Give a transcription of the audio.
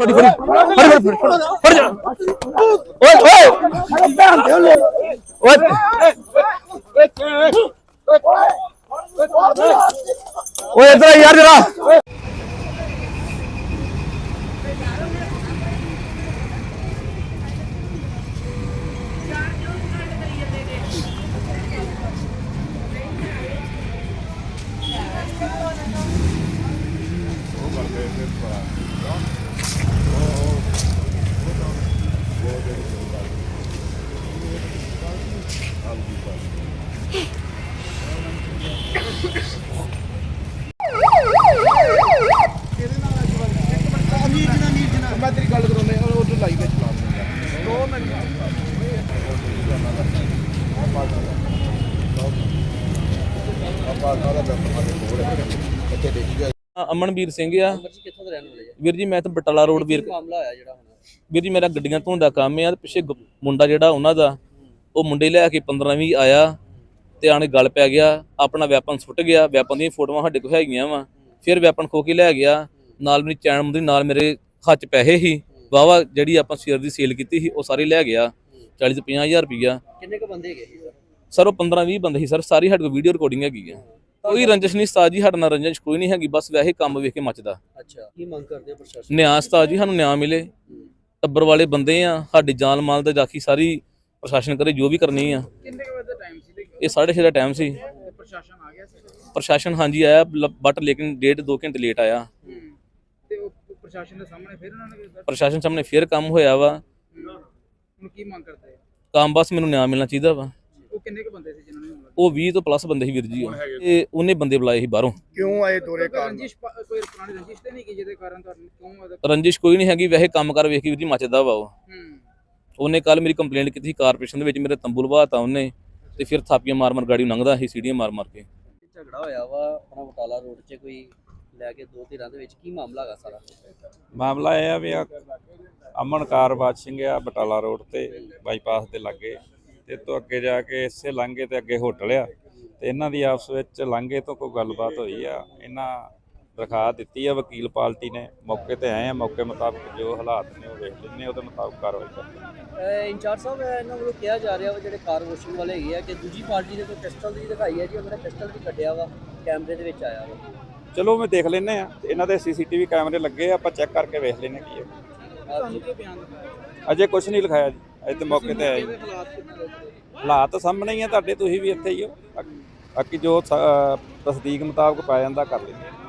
ਫੜੀ ਫੜੀ। ਫੜੀ ਫੜੀ ਫੜੀ। ਫੜ ਜਾ। ਓਏ ਓਏ। ਓਏ। ਓਏ, ਇਧਰ ਆ ਯਾਰ, ਜਰਾ। ਮੈਂ ਤੇਰੀ ਗੱਲ ਕਰਾਉਂਦਾ ਉਹ ਤੋਂ ਲਾਈਵ ਵਿੱਚ ਲਾ ਦਿੰਦਾ ਦੋ ਮਿੰਟ ਆਪਾਂ ਕਾਹਦਾ ਦਰਦ ਦੇ ਕੋਲ ਇੱਥੇ ਦੇਖੀ ਗਿਆ ਅਮਨਵੀਰ ਸਿੰਘ ਆ। ਜੀ ਕਿੱਥੋਂ ਦੇ ਰਹਿਣ ਵਾਲੇ ਜੀ ਵੀਰ ਜੀ ਮੈਂ ਤਾਂ ਬਟਾਲਾ ਰੋਡ ਵੀਰ ਮਾਮਲਾ ਹੋਇਆ ਜਿਹੜਾ ਹੁਣ? ਵੀਰ ਜੀ ਮੇਰਾ ਗੱਡੀਆਂ ਧੋਣ ਦਾ ਕੰਮ ਆ। ਤੇ ਪਿੱਛੇ ਗ- ਮੁੰਡਾ ਜਿਹੜਾ ਉਹਨਾਂ ਦਾ ਉਹ ਮੁੰਡੇ ਲੈ ਕੇ 15 20 ਆਇਆ ਤੇ ਆਣੇ ਗੱਲ ਪੈ ਗਿਆ ਆਪਣਾ ਵੈਪਨ ਸੁੱਟ ਗਿਆ ਵੈਪਨ ਦੀਆਂ ਫੋਟੋਆਂ ਸਾਡੇ ਕੋਲ ਹੈਗੀਆਂ ਵਾ। ਫਿਰ ਵੈਪਨ ਖੋ ਕੇ ਲੈ ਗਿਆ ਨਾਲ ਮੇਰੀ ਚੈਨ ਮੁੰਦੀ ਨਾਲ ਮੇਰੇ ਹੱਥ ਪੈਸੇ ਸੀ। ਵਾਵਾ ਜਿਹੜੀ ਆਪਾਂ ਸ਼ੇਅਰ ਦੀ ਸੇਲ ਕੀਤੀ ਸੀ ਉਹ ਸਾਰੇ ਲੈ ਗਿਆ 40 ਤੋਂ 50000 ਰੁਪਈਆ। ਕਿੰਨੇ ਕ ਬੰਦੇ ਹੈਗੇ ਸਰ ਉਹ 15 20 ਬੰਦੇ ਸੀ ਸਰ ਸਾਰੀ ਸਾਡੇ ਕੋਲ ਵੀਡੀਓ ਰਿਕਾਰਡਿੰਗ ਹੈਗੀ ਆ। ਕੋਈ ਰੰਜਿਸ਼ ਨਹੀਂ ਉਸਤਾਦ ਜੀ ਸਾਡੇ ਨਾਲ ਰੰਜਿਸ਼ ਕੋਈ ਨਹੀਂ ਹੈਗੀ ਬਸ ਵੈਸੇ ਕੰਮ ਵੇਖ ਕੇ ਮੱਚਦਾ। ਅੱਛਾ ਕੀ ਮੰਗ ਕਰਦੇ ਆ ਪ੍ਰਸ਼ਾਸਨ ਨਿਆਂ ਉਸਤਾਦ ਜੀ ਸਾਨੂੰ ਨਿਆਂ ਮਿਲੇ। ਟੱਬਰ ਵਾਲੇ ਬੰਦੇ ਆ ਸਾਡੀ ਜਾਨ ਮਾਲ ਦਾ ਰਾਖੀ ਸਾਰੀ ਪ੍ਰਸ਼ਾਸਨ ਕਰੇ ਜੋ ਵੀ ਕਰਨੀ ਆ। ਕਿੰਨੇ ਕੁ ਵਜੇ ਦਾ ਟਾਈਮ ਸੀ ਇਹ 6:30 ਦਾ ਟਾਈਮ ਸੀ। ਪ੍ਰਸ਼ਾਸਨ ਆ ਗਿਆ ਸੀ ਪ੍ਰਸ਼ਾਸਨ ਹਾਂਜੀ ਆਇਆ ਬਟ ਲੇਕਿਨ ਡੇਢ ਦੋ ਘੰਟੇ ਲੇਟ ਆਇਆ। ਤੇ ਉਹ ਪ੍ਰਸ਼ਾਸਨ ਦੇ ਸਾਹਮਣੇ ਫਿਰ ਉਹਨਾਂ ਨੇ ਕੀਤਾ ਪ੍ਰਸ਼ਾਸਨ ਸਾਹਮਣੇ ਫੇਰ ਕੰਮ ਹੋਇਆ ਵਾ। ਹੁਣ ਕੀ ਮੰਗ ਕਰਦੇ ਆ? ਕੰਮ ਬਸ ਮੈਨੂੰ ਨਿਆਂ ਮਿਲਣਾ ਚਾਹੀਦਾ ਵਾ। ਉਹ ਕਿੰਨੇ ਕੁ ਬੰਦੇ ਸੀ ਜਿਨ੍ਹਾਂ ਨੇ ਉਹ 20 ਤੋਂ ਪਲੱਸ ਬੰਦੇ ਸੀ ਵੀਰ ਜੀ। ਤੇ ਉਹਨੇ ਬੰਦੇ ਬੁਲਾਏ ਸੀ ਬਾਹਰੋਂ। ਕਿਉਂ ਆਏ ਦੋਰੇ ਕਾਰਨ? ਰੰਜਿਸ਼ ਕੋਈ ਪੁਰਾਣੀ ਰੰਜਿਸ਼ ਤੇ ਨਹੀਂ ਕਿ ਜਿਹਦੇ ਕਾਰਨ ਤੁਹਾਨੂੰ ਕਿਉਂ ਰੰਜਿਸ਼ ਕੋਈ ਨਹੀਂ ਹੈਗੀ ਵੈਸੇ ਕੰਮ ਕਰ ਵੇਖ ਕੇ ਵੀਰ ਜੀ ਮੱਚਦਾ ਵਾ ਉਹ। ਹੂੰ। ਉਹਨੇ ਕੱਲ ਮੇਰੀ ਕੰਪਲੇਂਟ ਕੀਤੀ ਸੀ ਕਾਰਪੋਰੇਸ਼ਨ ਦੇ ਵਿੱਚ ਮੇਰੇ ਤੰਬੂ ਲਵਾਤਾ ਉਹਨੇ ਤੇ ਫਿਰ ਥਾਪੀਆਂ ਮਾਰ ਮਾਰ ਗਾੜੀ ਨੂੰ ਲੰਘਦਾ ਸੀ ਸੀੜੀਆਂ ਮਾਰ ਮਾਰ ਕੇ। ਝਗੜਾ ਹੋਇਆ ਵਾ ਆਪਣਾ ਬਟਾਲਾ ਰੋਡ 'ਚ ਕੋਈ ਲੈ ਕੇ ਦੋ ਧਿਰਾਂ ਦੇ ਵਿੱਚ ਕੀ ਮਾਮਲਾ ਹੈਗਾ ਸਾਰਾ? ਮਾਮਲਾ ਇਹ ਆ ਵੀ ਆ ਅਮਨ ਕਾਰਬਾਜ ਸਿੰਘ ਆ ਬਟਾਲਾ ਰੋਡ ਤੇ ਬਾਈਪਾਸ ਦੇ ਲਾਗੇ ਤੇ ਤੋਂ ਅੱਗੇ ਜਾ ਕੇ ਇਸੇ ਲਾਂਘੇ ਤੇ ਅੱਗੇ ਹੋਟਲ ਆ ਤੇ ਇਹਨਾਂ ਦੀ ਆਪਸ ਵਿੱਚ ਲਾਂਘੇ ਤੋਂ ਕੋਈ ਗੱਲਬਾਤ ਹੋਈ ਆ ਇਹਨਾਂ ਦਿਖਾ ਦਿੱਤੀ ਆ ਵਕੀਲ ਪਾਰਟੀ ਨੇ। ਮੌਕੇ ਤੇ ਆਏ ਆ ਮੌਕੇ ਮੁਤਾਬਕ ਜੋ ਹਾਲਾਤ ਨੇ ਉਹ ਵੇਖ ਆ, ਉਹਦੇ ਮੁਤਾਬਕ ਕਾਰਵਾਈ ਕਰਦੇ ਇੰਚਾਰਜ ਸਾਹਿਬ ਇਹਨਾਂ ਵੱਲੋਂ ਕਿਹਾ ਜਾ ਰਿਹਾ ਵਾ ਜਿਹੜੇ ਕਾਰ ਵਾਸ਼ਿੰਗ ਵਾਲੇ ਹੈਗੇ ਆ ਕਿ ਦੂਜੀ ਪਾਰਟੀ ਨੇ ਕੋਈ ਪਿਸਟਲ ਦੀ ਦਿਖਾਈ ਹੈ ਜੀ ਉਹਨਾਂ ਨੇ ਪਿਸਟਲ ਵੀ ਕੱਢਿਆ ਵਾ ਕੈਮਰੇ ਦੇ ਵਿੱਚ ਆਇਆ ਵਾ। ਚਲੋ ਮੈਂ ਦੇਖ ਲੈਨੇ ਆ ਇਹਨਾਂ ਦੇ ਸੀਸੀਟੀਵੀ ਕੈਮਰੇ ਲੱਗੇ ਆ ਆਪਾਂ ਚੈੱਕ ਕਰਕੇ ਵੇਖ ਲੈਨੇ ਕੀ ਹੈ। ਅਜੇ ਕੁਝ ਨਹੀਂ ਲਿਖਾਇਆ ਜੀ ਅਜੇ ਤੇ ਮੌਕੇ ਤੇ ਆਏ। ਹਾਲਾਤ ਦੇ ਸਾਹਮਣੇ ਹੀ ਆ ਤੁਹਾਡੇ ਤੁਸੀਂ ਵੀ ਇੱਥੇ ਹੀ ਹੋ। ਬਾਕੀ- ਜੋ ਤਸਦੀਕ ਮੁਤਾਬਕ ਪਾਇਆ ਜਾਂਦਾ ਕਰ ਲੈਂਦੇ।